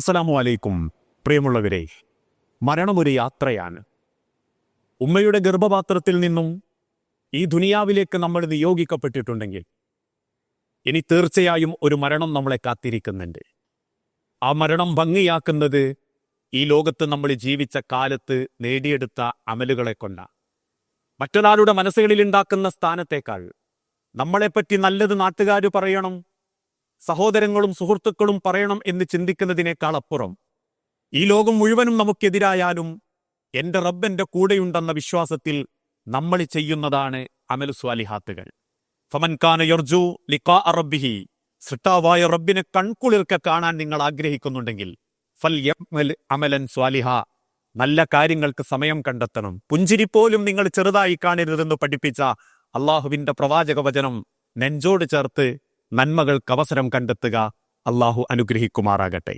അസ്സലാമു അലൈക്കും. പ്രിയമുള്ളവരെ മരണമൊരു യാത്രയാണ്. ഉമ്മയുടെ ഗർഭപാത്രത്തിൽ നിന്നും ഈ ദുനിയാവിലേക്ക് നമ്മൾ നിയോഗിക്കപ്പെട്ടിട്ടുണ്ടെങ്കിൽ ഇനി തീർച്ചയായും ഒരു മരണം നമ്മളെ കാത്തിരിക്കുന്നുണ്ട്. ആ മരണം ഭംഗിയാക്കുന്നത് ഈ ലോകത്ത് നമ്മൾ ജീവിച്ച കാലത്ത് നേടിയെടുത്ത അമലുകളെ കൊണ്ടാണ്. മറ്റൊരാളുടെ മനസ്സുകളിൽ ഉണ്ടാക്കുന്ന സ്ഥാനത്തേക്കാൾ നമ്മളെപ്പറ്റി നല്ലത് നാട്ടുകാർ പറയണം സഹോദരങ്ങളും സുഹൃത്തുക്കളും പറയണം എന്ന് ചിന്തിക്കുന്നതിനേക്കാൾ അപ്പുറം. ഈ ലോകം മുഴുവനും നമുക്കെതിരായാലും എന്റെ റബ്ബന്റെ കൂടെയുണ്ടെന്ന വിശ്വാസത്തിൽ നമ്മൾ ചെയ്യുന്നതാണ് അമലു സ്വാലിഹാത്തുകൾ. ഫമൻകാന യർജു ലിഖാ അറബിഹി സൃഷ്ടാവായ റബ്ബിനെ കൺകുളിർക്ക കാണാൻ നിങ്ങൾ ആഗ്രഹിക്കുന്നുണ്ടെങ്കിൽ ഫൽ അമലൻ സ്വാലിഹ. നല്ല കാര്യങ്ങൾക്ക് സമയം കണ്ടെത്തണം. പുഞ്ചിരി പോലും നിങ്ങൾ ചെറുതായി കാണരുതെന്ന് പഠിപ്പിച്ച അള്ളാഹുവിന്റെ പ്രവാചക വചനം നെഞ്ചോട് ചേർത്ത് നന്മകൾക്ക് അവസരം കണ്ടെത്തുക. അള്ളാഹു അനുഗ്രഹിക്കുമാറാകട്ടെ.